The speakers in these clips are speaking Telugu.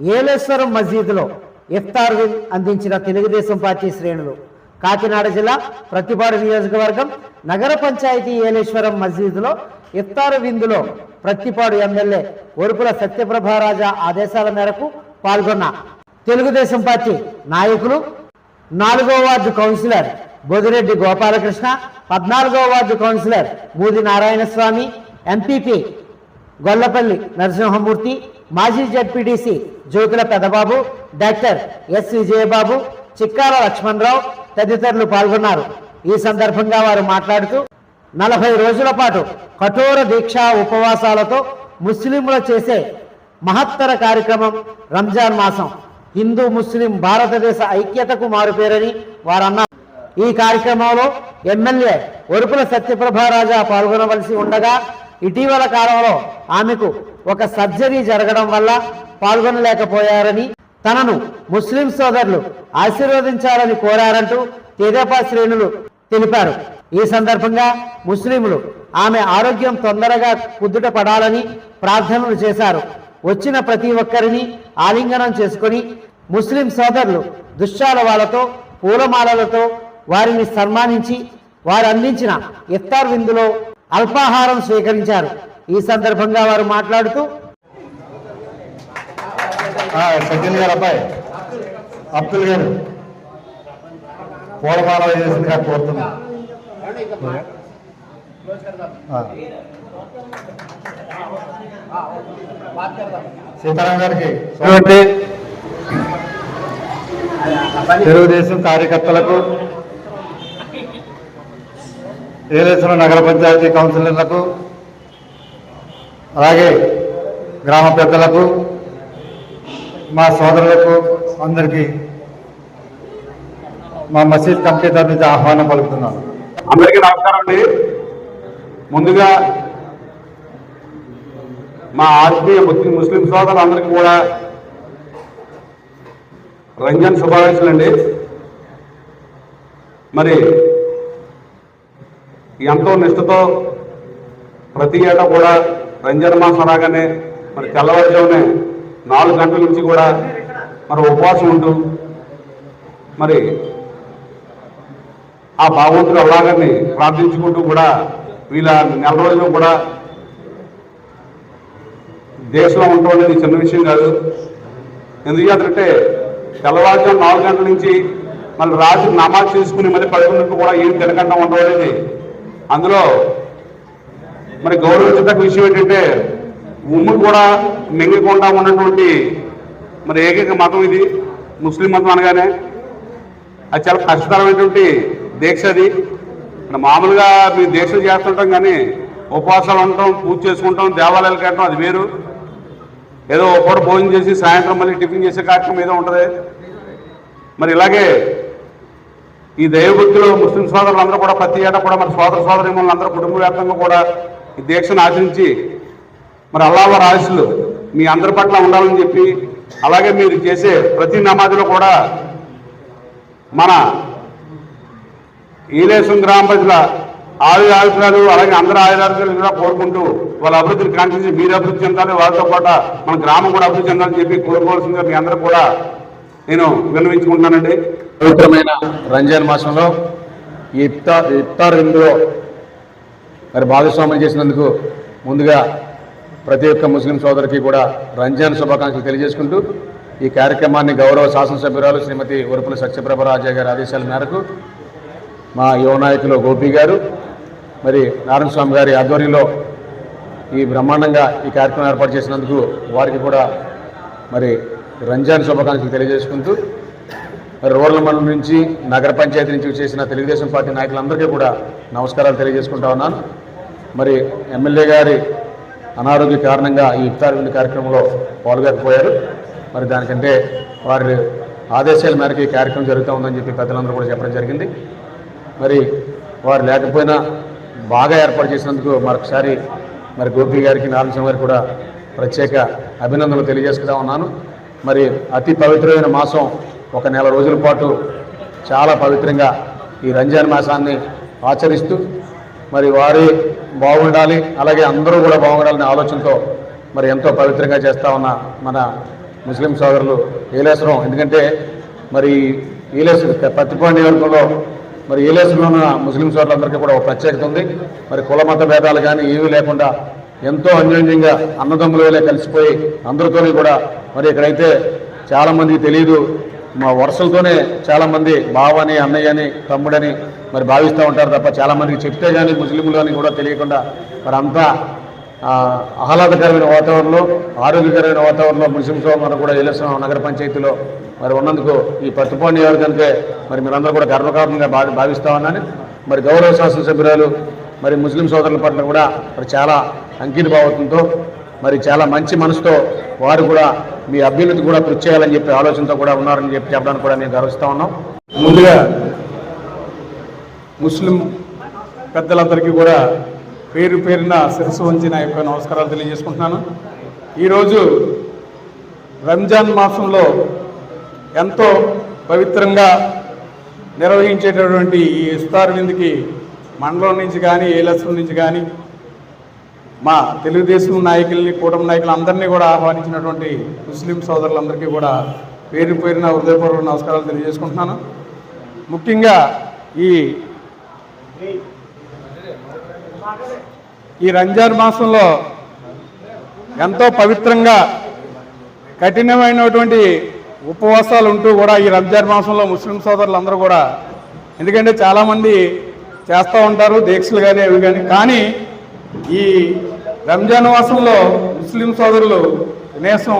ఏలేశ్వరం మసీదులో ఇఫ్తార్ విన్ అందించిన తెలుగుదేశం పార్టీ శ్రేణులు. కాకినాడ జిల్లా ప్రతిపాడు నియోజకవర్గం నగర పంచాయతీ ఏలేశ్వరం మసీదులో ఇఫ్తార్ విందులో ప్రతిపాడు ఎమ్మెల్యే ఒరుపుల సత్యప్రభారాజా ఆదేశాల మేరకు పాల్గొన్న తెలుగుదేశం పార్టీ నాయకులు నాలుగో వార్డు కౌన్సిలర్ బొదిరెడ్డి గోపాలకృష్ణ పద్నాలుగో ward councillor Mudi Narayanaswamy MPP Gollapalli Narasimhamurthy మాజీ ZPTC Jyothula Pedababu doctor S. Vijayababu Chikkala Lakshmanarao తదితరులు పాల్గొన్నారు. ఈ సందర్భంగా వారు మాట్లాడుతూ నలభై రోజుల పాటు కఠోర దీక్ష ఉపవాసాలతో ముస్లింలు చేసే మహత్తర కార్యక్రమం రంజాన్ మాసం. హిందూ ముస్లిం భారతదేశ ఐక్యతకు మారుపేరని వారన్నారు. ఈ కార్యక్రమంలో ఎమ్మెల్యే ఒరుపుల సత్యప్రభారాజా పాల్గొనవలసి ఉండగా ఇటీవల కాలంలో ఆమెకు ఒక సర్జరీ జరగడం వల్ల పాల్గొనలేకపోయారని తనను ముస్లిం సోదరులు ఆశీర్వదించాలని కోరారంటూ తెదేపా శ్రేణులు తెలిపారు. ఈ సందర్భంగా ముస్లింలు ఆమె ఆరోగ్యం తొందరగా కుదుట పడాలని ప్రార్థనలు చేశారు. వచ్చిన ప్రతి ఒక్కరిని ఆలింగనం చేసుకొని ముస్లిం సోదరులు దుశ్చాల వాళ్ళతో పూలమాలలతో వారిని సన్మానించి వారు అందించిన ఇఫ్తార్ విందులో అల్పాహారం స్వీకరించారు. ఈ సందర్భంగా వారు మాట్లాడుతూ సజ్జన్ గారు అబ్బాయి అబ్దుల్ గారు పూలమాల వేసిందిగా కోరుతున్నా. ఆ. సీతారాం గారికి తెలుగుదేశం కార్యకర్తలకు ఏలేశ్వరం నగర పంచాయతీ కౌన్సిలర్లకు అలాగే గ్రామ పెద్దలకు మా సోదరులకు అందరికీ మా మసీద్ కమిటీ తరఫు నుంచి ఆహ్వానం పలుకుతున్నాను. అందరికీ నమస్కారం అండి. ముందుగా మా ఆత్మీయ ముస్లిం ముస్లిం సోదరులందరికీ కూడా రంజాన్ శుభాకాంక్షలు అండి మరి ఎంతో నిష్ఠతో ప్రతి ఏటా కూడా రంజాన్ మాసం రాగానే మరి తెల్లవారుజామునే నాలుగు గంటల నుంచి కూడా మరి ఉపవాసం ఉంటూ మరి ఆ భాగవంతుడు అలాగని ప్రార్థించుకుంటూ కూడా వీళ్ళ నెల రోజులు కూడా దేశంలో ఉండటం అనేది చిన్న విషయం కాదు. ఎందుకు తెల్లవారుజాము నాలుగు గంటల నుంచి మళ్ళీ రాత్రి నమాజ్ చేసుకుని మళ్ళీ పడుకున్నట్టు కూడా ఏం తినకుండా ఉండడం అనేది అందులో మరి గౌరవించదగ్గ విషయం ఏంటంటే ఉమ్ము కూడా మింగకుండా ఉన్నటువంటి మరి ఏకైక మతం ఇది ముస్లిం మతం అనగానే అది చాలా కష్టతరమైనటువంటి దీక్ష అది. మామూలుగా మీ దీక్ష చేస్తుంటాం కానీ ఉపవాసాలు ఉండటం పూజ చేసుకుంటాం దేవాలయాలకు వెళ్ళటం అది వేరు. ఏదో ఒకటి భోజనం చేసి సాయంత్రం మళ్ళీ టిఫిన్ చేసే కార్యక్రమం ఏదో ఉంటుంది. మరి ఇలాగే ఈ దైవభక్తిలో ముస్లిం సోదరులు అందరూ కూడా ప్రతి ఏటా కూడా మరి సోదర సోదరి అందరూ కుటుంబ వ్యాప్తంగా కూడా ఈ దీక్షను ఆచరించి మరి అల్లాహ రాశులు మీ అందరి పట్ల ఉండాలని చెప్పి అలాగే మీరు చేసే ప్రతి నమాజ్లో కూడా మన ఈలేశం గ్రామ ప్రజల ఆయుధ ఆయుధాలు అలాగే అందరి ఆయుధాలు కూడా కోరుకుంటూ వాళ్ళ అభివృద్ధిని కాంక్షించి మీరు అభివృద్ధి చెందాలి వాళ్ళతో పాటు మన గ్రామం కూడా అభివృద్ధి చెందాలని చెప్పి కోరుకోవాల్సిందిగా మీ అందరూ కూడా నేను విన్నవించుకుంటున్నానండి. పవిత్రమైన రంజాన్ మాసంలో ఈ ఇఫ్తార్ ఇఫ్తార్ విందులో మరి భాగస్వామ్యం చేసినందుకు ముందుగా ప్రతి ఒక్క ముస్లిం సోదరికి కూడా రంజాన్ శుభాకాంక్షలు తెలియజేసుకుంటూ ఈ కార్యక్రమాన్ని గౌరవ శాసనసభ్యురాలు శ్రీమతి ఉరుపుల సత్యప్రభ రాజా గారి ఆదేశాల మేరకు మా యువ నాయకులు గోపి గారు మరి నారాయణ స్వామి గారి ఆధ్వర్యంలో ఈ బ్రహ్మాండంగా ఈ కార్యక్రమం ఏర్పాటు చేసినందుకు వారికి కూడా మరి రంజాన్ శుభాకాంక్షలు తెలియజేసుకుంటూ రూరల్ మండలం నుంచి నగర పంచాయతీ నుంచి చేసిన తెలుగుదేశం పార్టీ నాయకులందరికీ కూడా నమస్కారాలు తెలియజేసుకుంటా ఉన్నాను. మరి ఎమ్మెల్యే గారి అనారోగ్య కారణంగా ఈ ఇఫ్తార్ విందు కార్యక్రమంలో పాల్గొకపోయారు. మరి దానికంటే వారి ఆదేశాల మేరకు ఈ కార్యక్రమం జరుగుతూ ఉందని చెప్పి పెద్దలందరూ కూడా చెప్పడం జరిగింది. మరి వారు లేకపోయినా బాగా ఏర్పాటు చేసినందుకు మరొకసారి మరి గోపి గారికి నారాయణ గారికి కూడా ప్రత్యేక అభినందనలు తెలియజేసుకుంటా ఉన్నాను. మరి అతి పవిత్రమైన మాసం ఒక నెల రోజుల పాటు చాలా పవిత్రంగా ఈ రంజాన్ మాసాన్ని ఆచరిస్తూ మరి వారి బాగుండాలి అలాగే అందరూ కూడా బాగుండాలనే ఆలోచనతో మరి ఎంతో పవిత్రంగా చేస్తా ఉన్న మన ముస్లిం సోదరులు ఏలేశ్వరం. ఎందుకంటే మరి ఏలేశ్వరం పత్తిపాడు నియోజకవర్గంలో మరి ఏలేశ్వరంలో ఉన్న ముస్లిం సోదరులందరికీ కూడా ఒక ప్రత్యేకత ఉంది. మరి కుల మత భేదాలు కానీ ఏమీ లేకుండా ఎంతో అన్యోన్యంగా అన్నదమ్ముల వేలే కలిసిపోయి అందరితోనే కూడా మరి ఇక్కడైతే చాలామందికి తెలియదు మా వరుసలతోనే చాలామంది బావని అన్నయ్యని తమ్ముడని మరి భావిస్తూ ఉంటారు తప్ప చాలామందికి చెప్తే కానీ ముస్లింలు అని కూడా తెలియకుండా మరి అంతా ఆహ్లాదకరమైన వాతావరణంలో ఆరోగ్యకరమైన వాతావరణంలో ముస్లిం సోదరులు కూడా ఏలేశ్వరం నగర పంచాయతీలో మరి ఉన్నందుకు ఈ పత్తిపాడు నియోజకవర్గానికే మరి మీరందరూ కూడా గర్వకారణంగా భావి భావిస్తా ఉన్నాను మరి గౌరవ శాసనసభ్యురాలు మరి ముస్లిం సోదరుల పట్ల కూడా మరి చాలా అంకిత భావంతో మరి చాలా మంచి మనసుతో వారు కూడా మీ అభ్యున్నతి కూడా కృషి చేయాలని చెప్పి ఆలోచనతో కూడా ఉన్నారని చెప్పి చెప్పడానికి కూడా మేము గర్విస్తూ ఉన్నాం. ముందుగా ముస్లిం పెద్దలందరికీ కూడా పేరు పేరున శిరస్సు వంచి నా యొక్క నమస్కారాలు తెలియజేసుకుంటున్నాను. ఈరోజు రంజాన్ మాసంలో ఎంతో పవిత్రంగా నిర్వహించేటటువంటి ఈ ఇఫ్తార్ విందుకి మండలం నుంచి కానీ ఏలస్వం నుంచి కానీ మా తెలుగుదేశం నాయకుల్ని కూటమి నాయకులు అందరినీ కూడా ఆహ్వానించినటువంటి ముస్లిం సోదరులందరికీ కూడా పేరు పేరున హృదయపూర్వక నమస్కారాలు తెలియజేసుకుంటున్నాను. ముఖ్యంగా ఈ ఈ రంజాన్ మాసంలో ఎంతో పవిత్రంగా కఠినమైనటువంటి ఉపవాసాలు ఉంటూ కూడా ఈ రంజాన్ మాసంలో ముస్లిం సోదరులందరూ కూడా ఎందుకంటే చాలామంది చేస్తూ ఉంటారు దీక్షలు కానీ అవి కానీ కానీ ఈ రంజాన్ మాసంలో ముస్లిం సోదరులు కనీసం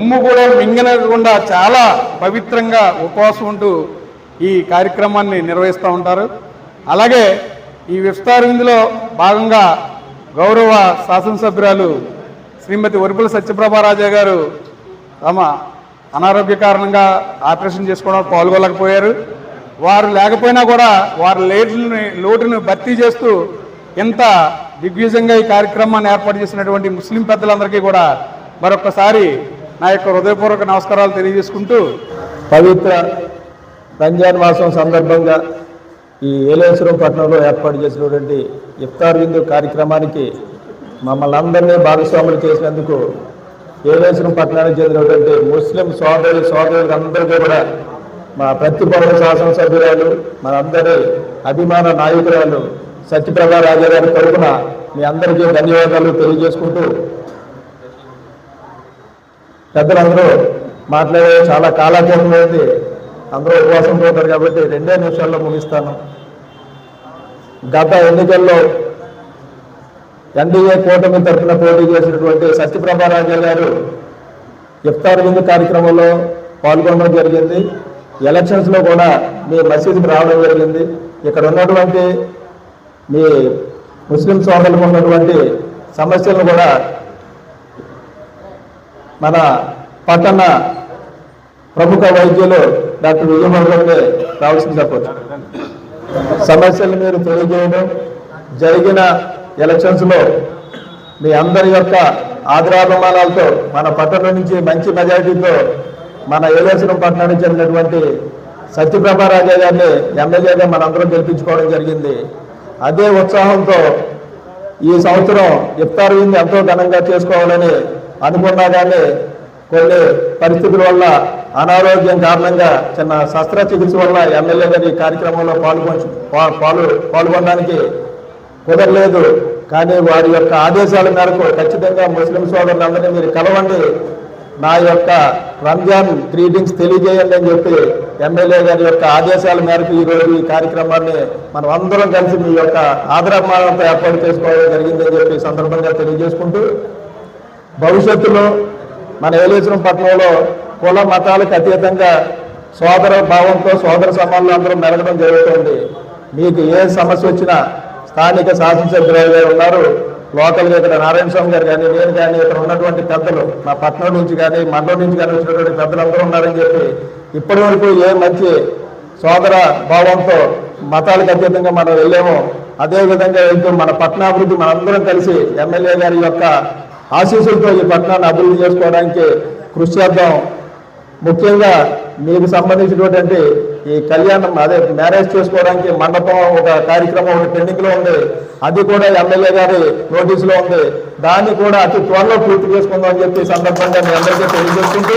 ఉమ్ము కూడా మింగనకుండా చాలా పవిత్రంగా ఉపవాసం ఉంటూ ఈ కార్యక్రమాన్ని నిర్వహిస్తూ ఉంటారు. అలాగే ఈ విస్తార విందులో భాగంగా గౌరవ శాసనసభ్యురాలు శ్రీమతి ఒరిపుల సత్యప్రభారాజా గారు తమ అనారోగ్య కారణంగా ఆపరేషన్ చేసుకోవడం పాల్గొనలేకపోయారు. వారు లేకపోయినా కూడా వారి లేటుని లోటును భర్తీ చేస్తూ ఇంత దిగ్విజయంగా ఈ కార్యక్రమాన్ని ఏర్పాటు చేసినటువంటి ముస్లిం పెద్దలందరికీ కూడా మరొకసారి నా యొక్క హృదయపూర్వక నమస్కారాలు తెలియజేసుకుంటూ పవిత్ర రంజాన్ మాసం సందర్భంగా ఈ ఏలేశ్వరం పట్టణంలో ఏర్పాటు చేసినటువంటి ఇఫ్తార్ విందు కార్యక్రమానికి మమ్మల్ని అందరినీ భాగస్వాములు చేసినందుకు ఏలేశ్వరం పట్టణానికి చెందినటువంటి ముస్లిం సోదరులు సోదరులు అందరికీ కూడా మా ప్రతిపక్ష శాసనసభ్యురాలు మనందరి అభిమాన నాయకురాలు సత్యప్రభా రాజా గారి తరఫున మీ అందరికీ ధన్యవాదాలు తెలియజేసుకుంటూ పెద్దలందరూ మాట్లాడే చాలా కాలాతీతమైంది అందరూ ఉపవాసంతో ఉంటారు కాబట్టి రెండే నిమిషాల్లో ముగిస్తాను. గత ఎన్నికల్లో ఎన్డీఏ కూటమి తరఫున పోటీ చేసినటువంటి సత్యప్రభారాజా గారు ఇఫ్తార్ విందు కార్యక్రమంలో పాల్గొనడం జరిగింది. ఎలక్షన్స్లో కూడా మీ మసీదుకి రావడం జరిగింది. ఇక్కడ ఉన్నటువంటి మీ ముస్లిం సోదరులకు ఉన్నటువంటి సమస్యలను కూడా మన పట్టణ ప్రముఖ వైద్యులు డాక్టర్ విజయమోహన్ రావాల్సింది చెప్పచ్చు. సమస్యలు మీరు తెలియజేయడం జరిగిన ఎలక్షన్స్లో మీ అందరి యొక్క ఆదరాభిమానాలతో మన పట్టణం నుంచి మంచి మెజారిటీతో మన ఏలేశ్వరం పట్టణానికి చెందినటువంటి సత్యప్రభారాజా గారిని ఎమ్మెల్యేగా మనందరం గెలిపించుకోవడం జరిగింది. అదే ఉత్సాహంతో ఈ సంవత్సరం ఇఫ్తార్ విందు ఎంతో ఘనంగా చేసుకోవాలని అనుకున్నా కానీ కొన్ని పరిస్థితుల వల్ల అనారోగ్యం కారణంగా చిన్న శస్త్రచికిత్స వల్ల ఎమ్మెల్యే గారి కార్యక్రమంలో పాల్గొని పాలు పాల్గొనడానికి కుదరలేదు. కానీ వారి యొక్క ఆదేశాల మేరకు ఖచ్చితంగా ముస్లిం సోదరులందరినీ మీరు కలవండి. నా యొక్క రంజాన్ గ్రీటింగ్స్ తెలియజేయండి అని చెప్పి ఎమ్మెల్యే గారి యొక్క ఆదేశాల మేరకు ఈరోజు ఈ కార్యక్రమాన్ని మనం అందరం కలిసి మీ యొక్క ఆదరమానంతో ఏర్పాటు చేసుకోవడం జరిగిందని చెప్పి సందర్భంగా తెలియజేసుకుంటూ భవిష్యత్తులో మన ఏలేశ్వరం పట్టణంలో కుల మతాలకు అతీతంగా సోదర భావంతో సోదర సమానంలో అందరూ మెరగడం జరుగుతుంది. మీకు ఏ సమస్య వచ్చినా స్థానిక శాసనసభ్యులు ఉన్నారు లోకల్గా ఇక్కడ నారాయణ స్వామి గారు కానీ నేను కానీ ఇక్కడ ఉన్నటువంటి పెద్దలు మా పట్నం నుంచి కానీ మండలం నుంచి కానీ వచ్చినటువంటి పెద్దలు అందరూ ఉన్నారని చెప్పి ఇప్పటి వరకు ఏ మంచి సోదర భావంతో మతాలకు అతీతంగా మనం వెళ్ళామో అదేవిధంగా వెళ్తూ మన పట్టణాభివృద్ధి మనందరం కలిసి ఎమ్మెల్యే గారి యొక్క ఆశీస్సులతో ఈ పట్టణాన్ని అభివృద్ధి చేసుకోవడానికి కృషి చేద్దాం. ముఖ్యంగా మీకు సంబంధించినటువంటి అంటే ఈ కళ్యాణం అదే మ్యారేజ్ చేసుకోవడానికి మండపం ఒక కార్యక్రమం ఒక పెండింగ్లో ఉంది. అది కూడా ఎమ్మెల్యే గారి నోటీసులో ఉంది. దాన్ని కూడా అతి త్వరలో పూర్తి చేసుకుందాం అని చెప్పి సందర్భంగా మీ అందరికీ తెలియజేసుకుంటూ